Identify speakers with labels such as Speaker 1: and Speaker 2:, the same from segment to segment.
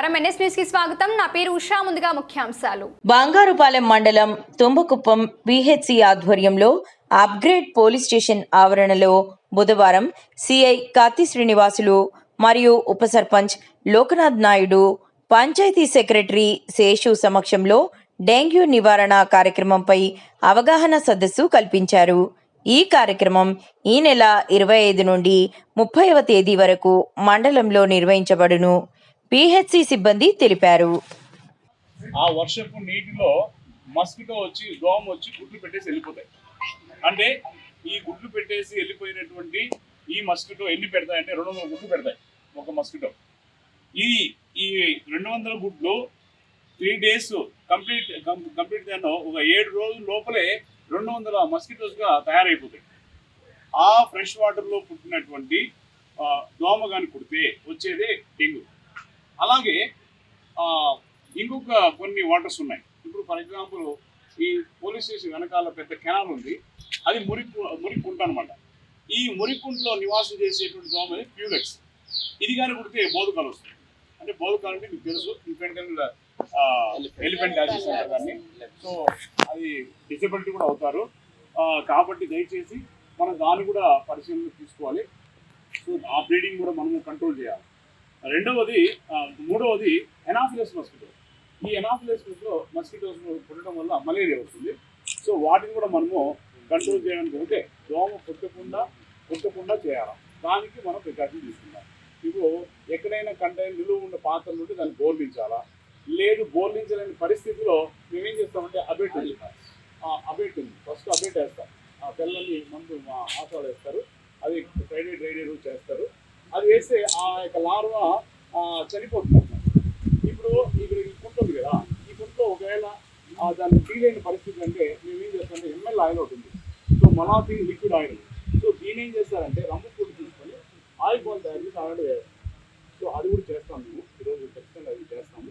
Speaker 1: నమస్కారం. ఎన్ఎస్ న్యూస్కి స్వాగతం. నా పేరు ఉషా. ముందుగా ముఖ్యాంశాలు.
Speaker 2: బంగారుపాలెం మండలం తుంబకుప్పం పిహెచ్సి ఆధ్వర్యంలో అప్గ్రేడ్ పోలీస్ స్టేషన్ ఆవరణలో బుధవారం సిఐ కత్తి శ్రీనివాసులు మరియు ఉప సర్పంచ్ లోకనాథ్ నాయుడు పంచాయతీ సెక్రటరీ శేషు సమక్షంలో డెంగ్యూ నివారణ కార్యక్రమంపై అవగాహన సదస్సు కల్పించారు. ఈ కార్యక్రమం ఈ నెల ఇరవై ఐదు నుండి ముప్పైవ తేదీ వరకు మండలంలో నిర్వహించబడును. పిహెచ్సి సిబ్బంది తెలిపారు.
Speaker 3: ఆ వర్షపు నీటిలో మస్కిటో వచ్చి దోమ వచ్చి గుడ్లు పెట్టేసి వెళ్ళిపోతాయి. అంటే ఈ గుడ్లు పెట్టేసి వెళ్ళిపోయినటువంటి ఈ మస్కిటో ఎన్ని పెడతాయి అంటే రెండు వందల గుడ్లు పెడతాయి ఒక మస్కిటో. ఈ ఈ రెండు వందల గుడ్లు త్రీ డేస్ కంప్లీట్ కంప్లీట్ దాన్ని ఒక ఏడు రోజుల లోపలే రెండు వందల మస్కిటోస్గా తయారైపోతాయి. ఆ ఫ్రెష్ వాటర్లో పుట్టినటువంటి దోమగాని దోమ కానీ కుడితే వచ్చేదే డెంగ్యూ. కొన్ని వాటర్స్ ఉన్నాయి. ఇప్పుడు ఫర్ ఎగ్జాంపుల్ ఈ పోలీస్ స్టేషన్ వెనకాల పెద్ద కెనాల్ ఉంది. అది మురికి మురికుంట అనమాట ఈ మురికుంటలో నివాసం చేసేటువంటి దోమ ప్యూలెక్స్ ఇది కానీ కుడితే బోధకాలు వస్తుంది అంటే బోధకాలు అంటే మీకు తెలుసు ఇన్ఫెంటల్ ఎలిఫెంట్ డాసెస్ అంటారు దాన్ని. సో అది డిసబిలిటీ కూడా అవుతారు. కాబట్టి దయచేసి మనం దాన్ని కూడా పరిశీలన తీసుకోవాలి. సో ఆ బ్రీడింగ్ కూడా మనము కంట్రోల్ చేయాలి. రెండవది మూడవది ఎనాఫిలస్ మస్కిటో ఈ ఎనాఫిలేసిస్లో మస్కిటోస్ పుట్టడం వల్ల మలేరియా వస్తుంది. సో వాటిని కూడా మనము కంట్రోల్ చేయడానికి అంటే దోమ పుట్టకుండా పుట్టకుండా చేయాలి? దానికి మనం ప్రికాషన్ తీసుకుందాం. ఇప్పుడు ఎక్కడైనా కంటైనర్ నిలువ ఉన్న పాత్రలు ఉంటే దాన్ని బోర్లించాలా? లేదు బోర్లించలేని పరిస్థితిలో మేమేం చేస్తామంటే అబేట్ ఉంది. ఆ అబేట్ ఉంది. ఫస్ట్ అబేట్ వేస్తాం. ఆ తెల్లని మందు మా ఆసాలు వేస్తారు. అది ఫ్రైడే డ్రైడే చేస్తారు. అది వేస్తే ఆ యొక్క లార్వా చనిపోతుంది అన్నమాట. ఇప్పుడు ఇక్కడ ఈ కుంట ఉంది కదా ఈ కుంటలో ఒకవేళ ఆ, దాన్ని తీయలేని పరిస్థితి అంటే మేము ఏం చేస్తామంటే ఎంఎల్ ఆయిల్ ఒకటి ఉంది. సో మలాతి లిక్విడ్ ఆయిల్ సో దీని ఏం చేస్తారంటే రమ్ము పొడి తీసుకొని ఆయిల్ బాల్ తయారు చేసి వేస్తాం సో అది కూడా చేస్తాం మేము. ఈరోజు ఖచ్చితంగా అది చేస్తాము.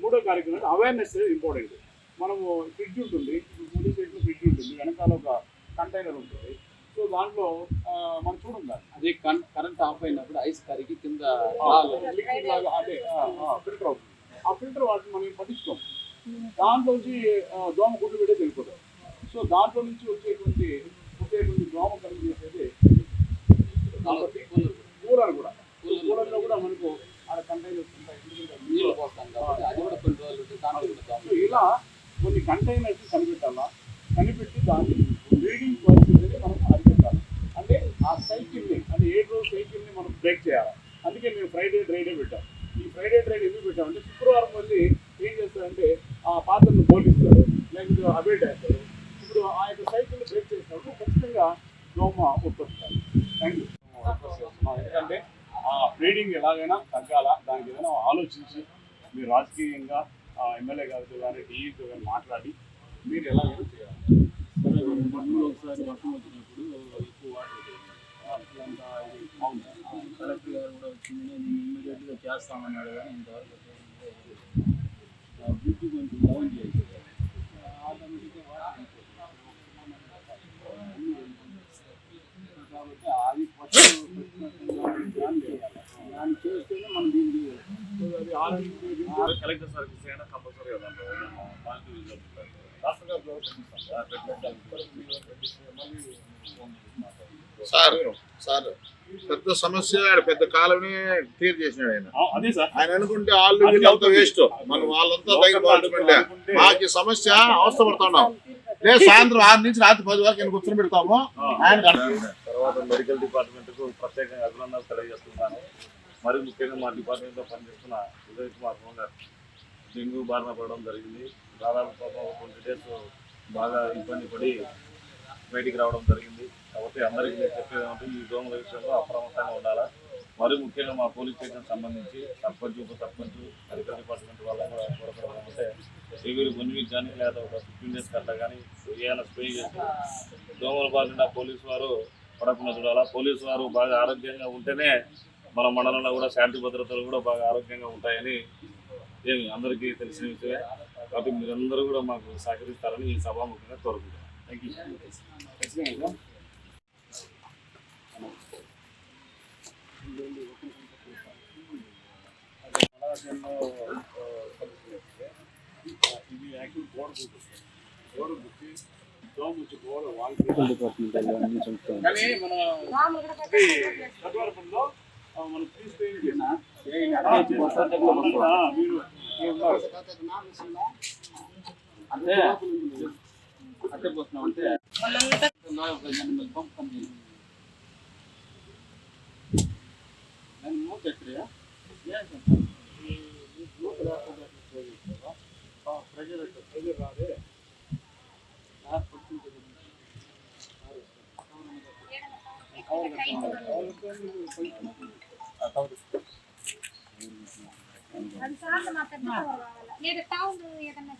Speaker 3: మూడో కార్యక్రమం అంటే అవేర్నెస్ ఇంపార్టెంట్ మనము ఫ్రిడ్జ్ ఉంటుంది. పోలీస్ స్టేషన్లో ఫ్రిడ్జ్ ఉంటుంది. వెనకాల ఒక కంటైనర్ ఉంటుంది. సో దాంట్లో మనం చూడం దాన్ని.
Speaker 4: అదే కన్- కరెంట్ ఆఫ్ అయినప్పుడు ఐస్ కరిగి కింద
Speaker 3: లిక్విడ్ లాగా అదే ఫిల్టర్ అవుతుంది. ఆ ఫిల్టర్ వాటిని మనం పట్టించుకోం దాంట్లోంచి ఆ, దోమ గుడ్లు పెట్టేసి వెళ్ళిపోతాం సో దాంట్లో నుంచి వచ్చేటువంటి వచ్చేటువంటి దోమ కలిగి చేసేది కాబట్టి కూలర్ కూడా. కూలర్లో కూడా మనకు ఆడ కంటైనర్స్ ఉంటాయి.
Speaker 4: నీళ్ళు పోస్తాం కాబట్టి అది కూడా కొన్ని రోజులు ఉంటే దాంట్లో కూడా దోమ.
Speaker 3: సో ఇలా కొన్ని కంటైనర్స్ కనిపెట్టాలా? కనిపెట్టి దాన్ని బ్రీడింగ్ పరిస్థితిని మనం అరికట్టాలి అంటే ఆ సైకిల్ని అంటే ఏడు రోజు సైకిల్ని మనం బ్రేక్ చేయాలి అందుకే మేము ఫ్రైడే డ్రైడే పెట్టాం ఈ ఫ్రైడే డ్రైడ్ ఎందుకు పెట్టామంటే శుక్రవారం మళ్ళీ ఏం చేస్తారంటే ఆ పాత్రను బోలిస్తారు అబేట్ వేస్తారు ఇప్పుడు ఆ యొక్క సైకిల్ని బ్రేక్ చేసినప్పుడు ఖచ్చితంగా దోమ ఉత్పత్తి థ్యాంక్ యూ ఎందుకంటే ఆ బ్రీడింగ్ ఎలాగైనా తగ్గాలా? దానికి ఏదైనా ఆలోచించి మీరు రాజకీయంగా ఆ ఎమ్మెల్యే గారితో కానీ టీఈతో కానీ మాట్లాడి మీరు ఎలాగైనా చేయాలి.
Speaker 4: ఒకసారి వర్షం వచ్చినప్పుడు ఎక్కువ వాటర్ బాగుంది. కలెక్టర్ గారు కూడా వచ్చింది నేను ఇమ్మీడియట్గా చేస్తామన్నాడు కానీ ఇంతవరకు బ్రిడ్జ్ కొంచెం డౌన్ చేసి ఆటోమేటిక్గా వాటర్ కాబట్టి అది ఫస్ట్ చేస్తేనే మనం
Speaker 3: కలెక్టర్ కంపల్సరీ రాష్ట్ర గారు
Speaker 5: సార్ సార్ పెద్ద సమస్య పెద్ద కాలనీ క్లియర్ చేసినాడు ఆయన.
Speaker 3: అదే సార్.
Speaker 5: ఆయన అనుకుంటే వాళ్ళు వీళ్ళంతా వేస్ట్ మనం వాళ్ళంతా పడుకుంటే మాకు సమస్య అవస్థ పడుతున్నాం లేదు సాయంత్రం ఆరు నుంచి రాత్రి పది వరకు నేను కూర్చొని పెడతాము. ఆయన
Speaker 6: తర్వాత మెడికల్ డిపార్ట్మెంట్కు ప్రత్యేకంగా అభినందనలు తెలియజేస్తున్నాను. మరి ముఖ్యంగా మా డిపార్ట్మెంట్లో పనిచేస్తున్న ఉదయ్ కుమార్ మోహన్ గారు. డెంగ్యూ బారిన పడడం జరిగింది. దాదాపు పాపం ట్వంటీ డేస్ బాగా ఇబ్బంది పడి బయటికి రావడం జరిగింది. కాబట్టి అందరికీ నేను చెప్పేది ఏమంటే ఈ దోమల విషయంలో అప్రమత్తంగా ఉండాలా? మరి ముఖ్యంగా మా పోలీస్ స్టేషన్ సంబంధించి సర్పంచ్ ఉప సర్పంచ్ మెడికల్ డిపార్ట్మెంట్ వాళ్ళ కూడా కోరపడడం అంటే ఎవరి వన్ వీక్ కానీ లేదా ఒక ఫిఫ్టీన్ డేస్ కట్ట కానీ ఏమైనా స్ప్రే చేసి దోమల బారిన పోలీసు వారు పడకుండా చూడాలా పోలీసు వారు బాగా ఆరోగ్యంగా ఉంటేనే మన మండలంలో కూడా శాంతి భద్రతలు కూడా బాగా ఆరోగ్యంగా ఉంటాయని ఏమి అందరికీ తెలిసిన విషయమే. కాబట్టి మీరందరూ కూడా మాకు సహకరిస్తారని ఈ సభాముఖంగా కోరుకుంటున్నాను థ్యాంక్ యూ
Speaker 3: ఖచ్చితంగా సార్ ఎన్నో కలిసి ఇది యాక్చువల్ గోడ గుర్తు. గోడ గుర్తి దోమ వాళ్ళకి
Speaker 4: డిపార్ట్మెంట్ అన్ని చూస్తాం
Speaker 3: మీరు
Speaker 4: అంటే అట్టే పోతున్నాం అంటే నేను మూత ఎక్కడయా
Speaker 3: ప్రెజర్ రాదే
Speaker 1: అది సార్లు మాత్రమే లేదా టౌన్ ఏదన్నా